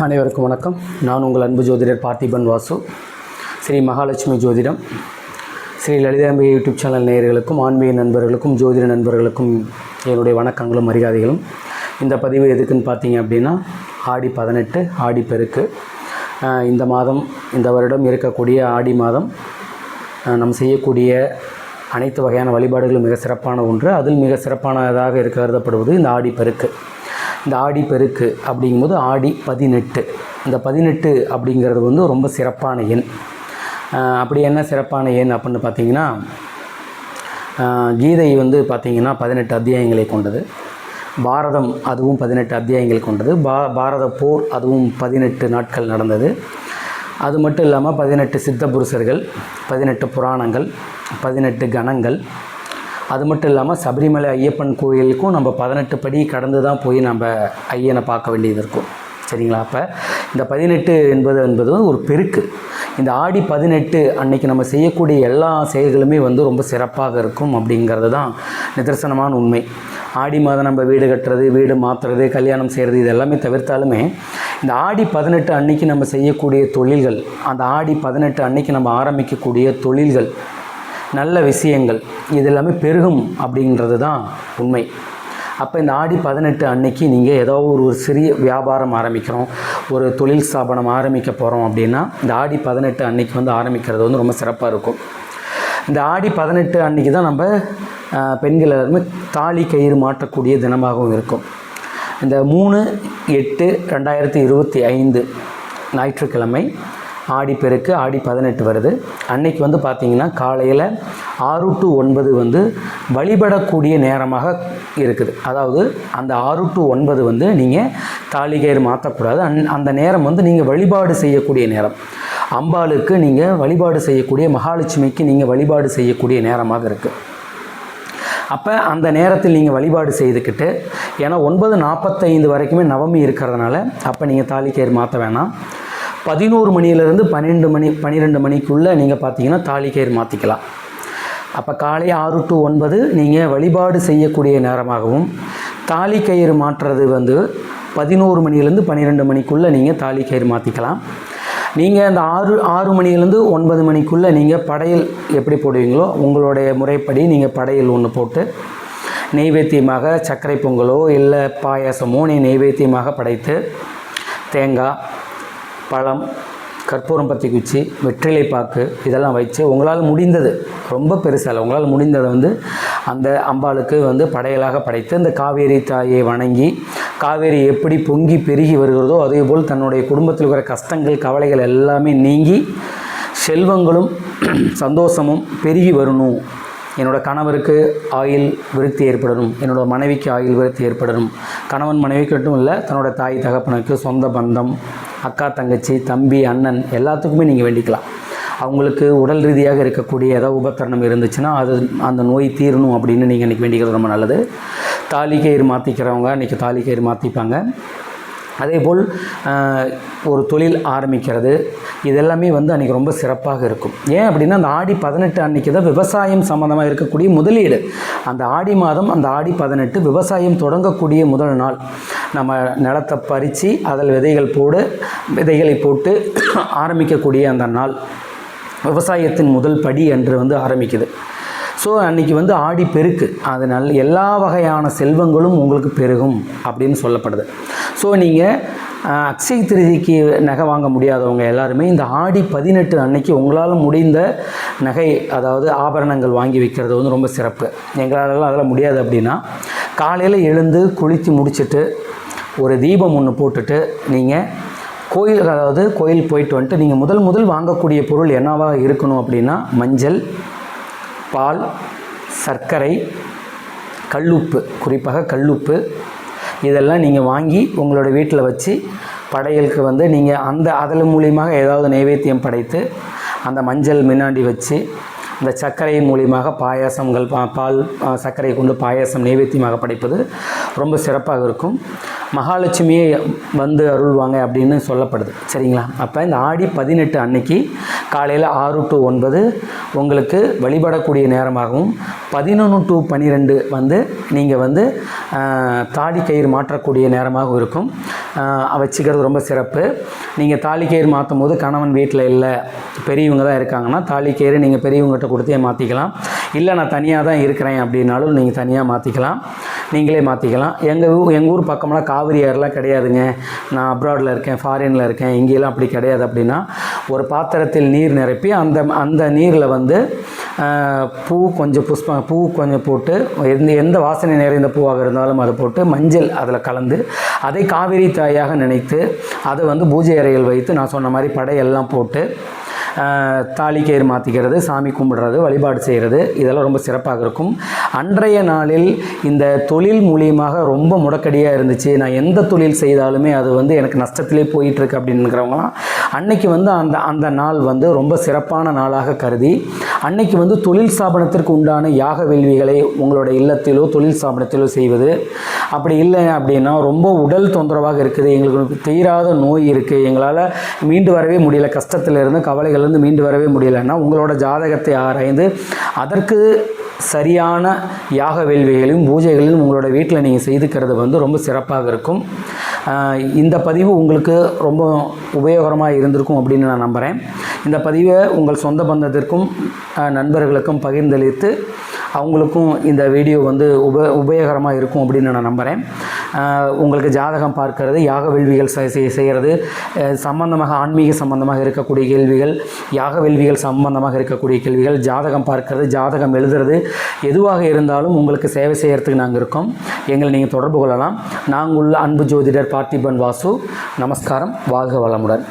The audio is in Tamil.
அனைவருக்கும் வணக்கம். நான் உங்கள் அன்பு ஜோதிடர் பார்த்திபன் வாசு. ஸ்ரீ மகாலட்சுமி ஜோதிடம். ஸ்ரீ லலிதாம்பிகை யூடியூப் சேனல் நேயர்களுக்கும் ஆன்மீக நண்பர்களுக்கும் ஜோதிட நண்பர்களுக்கும் என்னுடைய வணக்கங்களும் மரியாதைகளும். இந்த பதிவு எதுக்குன்னு பார்த்தீங்க அப்படின்னா ஆடி பதினெட்டு ஆடி பெருக்கு. இந்த மாதம் இந்த வருடம் இருக்கக்கூடிய ஆடி மாதம் ஆஹ் நாம் செய்யக்கூடிய அனைத்து வகையான வழிபாடுகளும் மிக சிறப்பான ஒன்று. அதில் மிக சிறப்பானதாக இருக்க கருதப்படுவது இந்த ஆடி பெருக்கு. இந்த ஆடி பெருக்கு அப்படிங்கும்போது ஆடி பதினெட்டு. இந்த பதினெட்டு அப்படிங்கிறது வந்து ரொம்ப சிறப்பான எண். அப்படி என்ன சிறப்பான எண் அப்படின்னு பார்த்தீங்கன்னா கீதை வந்து பார்த்திங்கன்னா பதினெட்டு அத்தியாயங்களை கொண்டது. பாரதம் அதுவும் பதினெட்டு அத்தியாயங்கள் கொண்டது. பா பாரத போர் அதுவும் பதினெட்டு நாட்கள் நடந்தது. அது மட்டும் இல்லாமல் பதினெட்டு சித்த புருஷர்கள் பதினெட்டு புராணங்கள் பதினெட்டு கணங்கள் அது மட்டும் இல்லாமல் சபரிமலை ஐயப்பன் கோயிலுக்கும் நம்ம பதினெட்டு படி கடந்து தான் போய் நம்ம ஐயனை பார்க்க வேண்டியது இருக்கும். சரிங்களா? அப்போ இந்த பதினெட்டு என்பது என்பது ஒரு பெருக்கு. இந்த ஆடி பதினெட்டு அன்னைக்கு நம்ம செய்யக்கூடிய எல்லா செயல்களுமே வந்து ரொம்ப சிறப்பாக இருக்கும் அப்படிங்கிறது தான் நிதர்சனமான உண்மை. ஆடி மாதம் நம்ம வீடு கட்டுறது வீடு மாற்றுறது கல்யாணம் செய்கிறது இது எல்லாமே தவிர்த்தாலுமே இந்த ஆடி பதினெட்டு அன்னைக்கு நம்ம செய்யக்கூடிய தொழில்கள் அந்த ஆடி பதினெட்டு அன்னைக்கு நம்ம ஆரம்பிக்கக்கூடிய தொழில்கள் நல்ல விஷயங்கள் இது எல்லாமே பெருகும் அப்படின்றது தான் உண்மை. அப்போ இந்த ஆடி பதினெட்டு அன்னைக்கு நீங்கள் ஏதோ ஒரு ஒரு சிறிய வியாபாரம் ஆரம்பிக்கிறோம் ஒரு தொழில் ஸ்தாபனம் ஆரம்பிக்க போகிறோம் அப்படின்னா இந்த ஆடி பதினெட்டு அன்னைக்கு வந்து ஆரம்பிக்கிறது வந்து ரொம்ப சிறப்பாக இருக்கும். இந்த ஆடி பதினெட்டு அன்னைக்கு தான் நம்ம பெண்கள் எல்லாருமே தாலி கயிறு மாற்றக்கூடிய தினமாகவும் இருக்கும். இந்த மூணு எட்டு ரெண்டாயிரத்தி இருபத்தி ஐந்து ஞாயிற்றுக்கிழமை ஆடிப்பெருக்கு ஆடி பதினெட்டு வருது. அன்னைக்கு வந்து பார்த்திங்கன்னா காலையில் ஆறு டு ஒன்பது வந்து வழிபடக்கூடிய நேரமாக இருக்குது. அதாவது அந்த ஆறு டு ஒன்பது வந்து நீங்கள் தாலிகயிறு மாற்றக்கூடாது அந் அந்த நேரம் வந்து நீங்கள் வழிபாடு செய்யக்கூடிய நேரம். அம்பாளுக்கு நீங்கள் வழிபாடு செய்யக்கூடிய மகாலட்சுமிக்கு நீங்கள் வழிபாடு செய்யக்கூடிய நேரமாக இருக்குது அப்போ அந்த நேரத்தில் நீங்கள் வழிபாடு செய்துக்கிட்டு ஏன்னா ஒன்பது நாற்பத்தைந்து வரைக்குமே நவமி இருக்கிறதுனால அப்போ நீங்கள் தாலிக்கயிறு மாற்ற வேணாம். பதினோரு மணியிலேருந்து பன்னெண்டு மணி பன்னிரெண்டு மணிக்குள்ளே நீங்கள் பார்த்தீங்கன்னா தாலிக்கயிறு மாற்றிக்கலாம் அப்போ காலை ஆறு டு ஒன்பது நீங்கள் வழிபாடு செய்யக்கூடிய நேரமாகவும் தாலி கயிறு மாற்றுறது வந்து பதினோரு மணிலேருந்து பன்னிரெண்டு மணிக்குள்ளே நீங்கள் தாலி கயிறு மாற்றிக்கலாம் நீங்கள் அந்த ஆறு ஆறு மணிலேருந்து ஒன்பது மணிக்குள்ளே நீங்கள் படையல் எப்படி போடுவீங்களோ உங்களுடைய முறைப்படி நீங்கள் படையல் ஒன்று போட்டு நெய்வேத்தியமாக சர்க்கரை பொங்கலோ இல்லை பாயாசமோ நீ நெய்வேத்தியமாக படைத்து தேங்காய் பழம் கற்பூரம் பத்தி குச்சி வெற்றிலை பாக்கு இதெல்லாம் வச்சு உங்களால் முடிந்தது ரொம்ப பெருசாக உங்களால் முடிந்ததை வந்து அந்த அம்பாளுக்கு வந்து படையலாக படைத்து அந்த காவேரி தாயை வணங்கி காவேரி எப்படி பொங்கி பெருகி வருகிறதோ அதே போல் தன்னுடைய குடும்பத்தில் இருக்கிற கஷ்டங்கள் கவலைகள் எல்லாமே நீங்கி செல்வங்களும் சந்தோஷமும் பெருகி வரணும். என்னோட கணவருக்கு ஆயில் விருத்தி ஏற்படணும் என்னோடய மனைவிக்கு ஆயில் விருத்தி ஏற்படணும். கணவன் மனைவிக்கு மட்டும் இல்லை தன்னோட தாய் தகப்பனுக்கு சொந்த பந்தம் அக்கா தங்கச்சி தம்பி அண்ணன் எல்லாத்துக்குமே நீங்கள் வேண்டிக்கலாம். அவங்களுக்கு உடல் ரீதியாக இருக்கக்கூடிய ஏதாவது உபகரணம் இருந்துச்சுன்னா அது அந்த நோய் தீரணும் அப்படின்னு நீங்கள் இன்றைக்கி வேண்டிக்கிறது ரொம்ப நல்லது. தாலி கயிறு மாற்றிக்கிறவங்க இன்றைக்கி தாலி கயிறு மாற்றிப்பாங்க அதேபோல் போல் ஒரு தொழில் ஆரம்பிக்கிறது. இதெல்லாமே வந்து அன்றைக்கி ரொம்ப சிறப்பாக இருக்கும். ஏன் அப்படின்னா அந்த ஆடி பதினெட்டு அன்றைக்கி தான் விவசாயம் சம்மந்தமாக இருக்கக்கூடிய முதலீடு. அந்த ஆடி மாதம் அந்த ஆடி பதினெட்டு விவசாயம் தொடங்கக்கூடிய முதல் நாள். நம்ம நிலத்தை பறித்து அதில் விதைகள் போடு விதைகளை போட்டு ஆரம்பிக்கக்கூடிய அந்த நாள். விவசாயத்தின் முதல் படி என்று வந்து ஆரம்பிக்குது. ஸோ அன்றைக்கி வந்து ஆடி பெருக்கு. அதனால் எல்லா வகையான செல்வங்களும் உங்களுக்கு பெருகும் அப்படின்னு சொல்லப்படுது. ஸோ நீங்கள் அக்ஷய திருதிக்கு நகை வாங்க முடியாதவங்க எல்லாருமே இந்த ஆடி பதினெட்டு அன்னைக்கு உங்களால் முடிந்த நகை அதாவது ஆபரணங்கள் வாங்கி வைக்கிறது வந்து ரொம்ப சிறப்பு. எங்களாலலாம் அதெல்லாம் முடியாது அப்படின்னா காலையில் எழுந்து குளித்து முடிச்சுட்டு ஒரு தீபம் ஒன்று போட்டுட்டு நீங்கள் கோயில் அதாவது கோயில் போயிட்டு வந்துட்டு நீங்கள் முதல் முதல் வாங்கக்கூடிய பொருள் என்னவாக இருக்கணும் அப்படின்னா மஞ்சள் பால் சர்க்கரை கல்லுப்பு. குறிப்பாக கல்லுப்பு. இதெல்லாம் நீங்கள் வாங்கி உங்களோட வீட்டில் வச்சு படையலுக்கு வந்து நீங்கள் அந்த அதில் மூலியமாக ஏதாவது நைவேத்தியம் படைத்து அந்த மஞ்சள் மின்னாண்டி வச்சு இந்த சர்க்கரையின் மூலியமாக பாயாசங்கள் பா பால் சர்க்கரை கொண்டு பாயாசம் நைவேத்தியமாக படைப்பது ரொம்ப சிறப்பாக இருக்கும். மகாலட்சுமியே வந்து அருள்வாங்க அப்படின்னு சொல்லப்படுது. சரிங்களா? அப்போ இந்த ஆடி பதினெட்டு அன்னைக்கு காலையில் ஆறு டு ஒன்பது உங்களுக்கு வழிபடக்கூடிய நேரமாகவும் பதினொன்று டு பன்னிரெண்டு வந்து நீங்கள் வந்து தாலி கயிறு மாற்றக்கூடிய நேரமாகவும் இருக்கும். வச்சுக்கிறது ரொம்ப சிறப்பு. நீங்கள் தாலி கயிறு மாற்றும் போது கணவன் வீட்டில் இல்லை பெரியவங்க தான் இருக்காங்கன்னா தாலி கயிறு நீங்கள் பெரியவங்ககிட்ட கொடுத்தே மாற்றிக்கலாம் இல்லை நான் தனியாக தான் இருக்கிறேன் அப்படின்னாலும் நீங்கள் தனியாக மாற்றிக்கலாம் நீங்களே மாற்றிக்கலாம் எங்கள் ஊர் எங்கள் ஊர் பக்கம்லாம் காவிரி ஆறுலாம் கிடையாதுங்க. நான் அப்ராடில் இருக்கேன் ஃபாரினில் இருக்கேன் இங்கேலாம் அப்படி கிடையாது அப்படின்னா ஒரு பாத்திரத்தில் நீர் நிரப்பி அந்த அந்த நீரில் வந்து பூ கொஞ்சம் புஷ்பம் பூ கொஞ்சம் போட்டு எந்த எந்த வாசனை நிறைந்த பூவாக இருந்தாலும் அதை போட்டு மஞ்சள் அதில் கலந்து அதை காவிரி தாயாக நினைத்து அதை வந்து பூஜை அறையில் வைத்து நான் சொன்ன மாதிரி படையெல்லாம் போட்டு தாலி கயிறு மாற்றிக்கிறது சாமி கும்பிடுறது வழிபாடு செய்கிறது இதெல்லாம் ரொம்ப சிறப்பாக இருக்கும். அன்றைய நாளில் இந்த தொழில் மூலியமாக ரொம்ப முடக்கடியாக இருந்துச்சு. நான் எந்த தொழில் செய்தாலுமே அது வந்து எனக்கு நஷ்டத்திலே போயிட்டுருக்கு அப்படின்னுக்கிறவங்களாம் அன்னைக்கு வந்து அந்த அந்த நாள் வந்து ரொம்ப சிறப்பான நாளாக கருதி அன்னைக்கு வந்து தொழில் ஸ்தாபனத்திற்கு உண்டான யாக வேள்விகளை உங்களோட இல்லத்திலோ தொழில் ஸ்தாபனத்திலோ செய்வது. அப்படி இல்லை அப்படின்னா ரொம்ப உடல் தொந்தரவாக இருக்குது. எங்களுக்கு தீராத நோய் இருக்குது எங்களால் மீண்டு வரவே முடியல. கஷ்டத்தில் இருந்து கவலைகள் கவலைகளிலிருந்து மீண்டு வரவே முடியலைன்னா உங்களோட ஜாதகத்தை ஆராய்ந்து அதற்கு சரியான யாக வேள்விகளையும் பூஜைகளையும் உங்களோட வீட்டில் நீங்கள் செய்துக்கிறது வந்து ரொம்ப சிறப்பாக இருக்கும். இந்த பதிவு உங்களுக்கு ரொம்ப உபயோகரமாக இருந்திருக்கும் அப்படின்னு நான் நம்புகிறேன் இந்த பதிவை உங்கள் சொந்த பந்தத்திற்கும் நண்பர்களுக்கும் பகிர்ந்தளித்து அவங்களுக்கும் இந்த வீடியோ வந்து உப உபயோகரமாக இருக்கும் அப்படின்னு நான் நம்புகிறேன் உங்களுக்கு ஜாதகம் பார்க்கறது யாக வேள்விகள் செய்கிறது. சம்பந்தமாக ஆன்மீக சம்பந்தமாக இருக்கக்கூடிய கேள்விகள் யாக வேள்விகள் சம்பந்தமாக இருக்கக்கூடிய கேள்விகள் ஜாதகம் பார்க்கறது ஜாதகம் எழுதுறது எதுவாக இருந்தாலும் உங்களுக்கு சேவை செய்கிறதுக்கு நாங்கள் இருக்கோம். எங்களை நீங்கள் தொடர்பு கொள்ளலாம். நாங்கள் உள்ள அன்பு ஜோதிடர் பார்த்திபன் வாசு நமஸ்காரம் வாழ்க வளமுடன்.